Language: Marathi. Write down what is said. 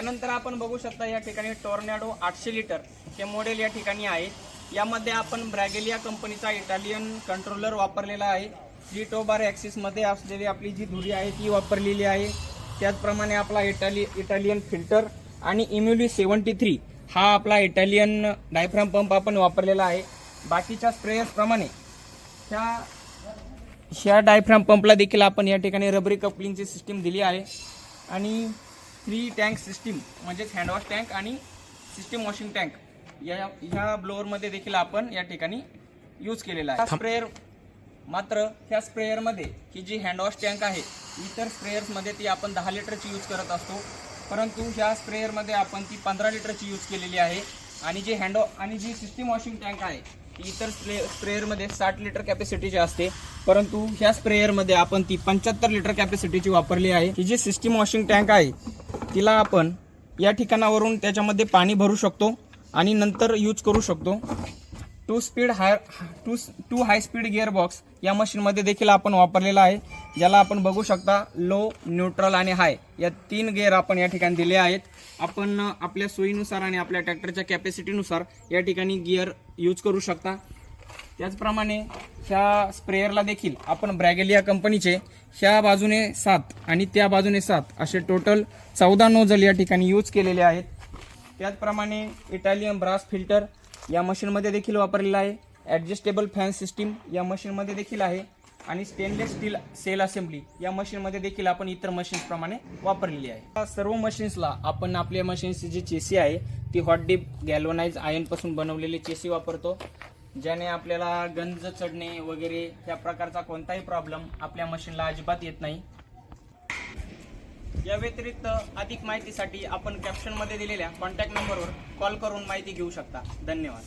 त्यानंतर आपण बघू शकता या ठिकाणी टॉर्नॅडो आठशे लिटर हे मॉडेल या ठिकाणी आहे. यामध्ये आपण ब्रॅगेलिया कंपनीचा इटालियन कंट्रोलर वापरलेला आहे. जी टोबार ॲक्सिसमध्ये असलेली आपली जी धुरी आहे ती वापरलेली आहे. त्याचप्रमाणे आपला इटाली इटालियन फिल्टर आणि इम्युली सेवन्टी थ्री हा आपला इटालियन डायफ्राम पंप आपण वापरलेला आहे. बाकीच्या स्प्रेयर्सप्रमाणे ह्या ह्या डायफ्राम पंपला देखील आपण या ठिकाणी रबरी कपलिंगची सिस्टीम दिली आहे. आणि थ्री टँक सिस्टीम म्हणजेच हँडवॉश टँक आणि सिस्टीम वॉशिंग टँक या ह्या ब्लोअरमध्ये देखील आपण या ठिकाणी यूज केलेला आहे. स्प्रेअर मात्र ह्या स्प्रेअरमध्ये ही जी हँडवॉश टँक आहे इतर स्प्रेयर्समध्ये ती आपण दहा लिटरची यूज करत असतो. परंतु ह्या स्प्रेअरमध्ये आपण ती पंधरा लिटरची यूज केलेली आहे. आणि जी हँडो आणि जी सिस्टीम वॉशिंग टँक आहे ती इतर स्प्रे स्प्रेअरमध्ये साठ लिटर कॅपॅसिटीची असते. परंतु ह्या स्प्रेअरमध्ये आपण ती पंच्याहत्तर लिटर कॅपॅसिटीची वापरली आहे. ही जी सिस्टीम वॉशिंग टँक आहे तिला आपण या ठिकाणावरून त्याच्यामध्ये पाणी भरू शकतो आणि नंतर यूज करू शकतो. Two speed high two two high speed gear box या मशीनमध्ये देखील आपण वापरलेला आहे. ज्याला आपण बघू शकता लो न्यूट्रल आणि हाय या तीन गिअर आपण या ठिकाणी दिले आहेत. आपण आपल्या सोयीनुसार आणि आपल्या ट्रॅक्टरच्या कॅपॅसिटीनुसार या ठिकाणी गिअर यूज करू शकता. त्याचप्रमाणे ह्या स्प्रेअरला देखील आपण ब्रॅगेलिया कंपनीचे ह्या बाजूने सात आणि त्या बाजूने सात असे टोटल चौदा नोजल या ठिकाणी यूज केलेले आहेत. त्याचप्रमाणे इटालियन ब्रास फिल्टर या मशीनमध्ये देखील वापरलेला आहे. ॲडजस्टेबल फॅन सिस्टीम या मशीनमध्ये देखील आहे. आणि स्टेनलेस स्टील सेल असेंब्ली या मशीनमध्ये देखील आपण इतर मशीन्सप्रमाणे वापरलेली आहे. या सर्व मशीन्सला आपण आपल्या मशीन्सची जी चेसी आहे ती हॉट डीप गॅल्वनाइज आयनपासून बनवलेली चेसी वापरतो. ज्याने आपल्याला गंज चढणे वगैरे त्या प्रकारचा कोणताही प्रॉब्लेम आपल्या मशीनला अजिबात येत नाही. या व्यतिरिक्त अधिक माहितीसाठी आपण कॅप्शनमध्ये दिलेल्या कॉन्टॅक्ट नंबरवर कॉल करून माहिती घेऊ शकता. धन्यवाद.